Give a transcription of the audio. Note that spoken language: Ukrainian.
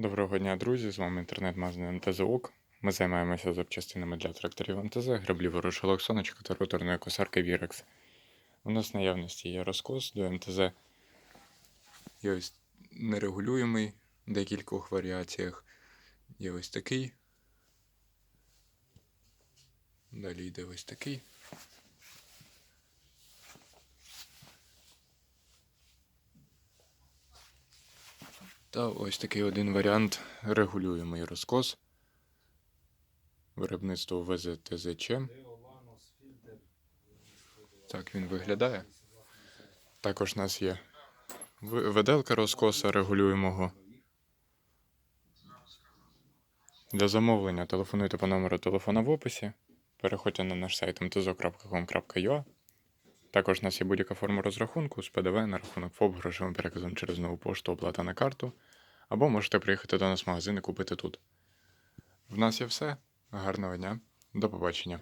Доброго дня, друзі! З вами інтернет-магазин МТЗ ОК. Ми займаємося запчастинами для тракторів МТЗ, граблів ворушилок сонечка та роторної косарки Вірекс. У нас в наявності є розкос до МТЗ. Є ось нерегулюємий в декількох варіаціях. Є ось такий. Далі йде ось такий. Та ось такий один варіант регулюємий розкос. Виробництво ВЗТЗЧ. Так він виглядає. Також у нас є виделка розкоса регулюємого. Для замовлення телефонуйте по номеру телефона в описі. Переходьте на наш сайт mtzo.com.ua. Також у нас є будь-яка форма розрахунку з ПДВ на рахунок ФОП грошовим переказом через нову пошту оплата на карту. Або можете приїхати до нас в магазин і купити тут. В нас є все. Гарного дня. До побачення.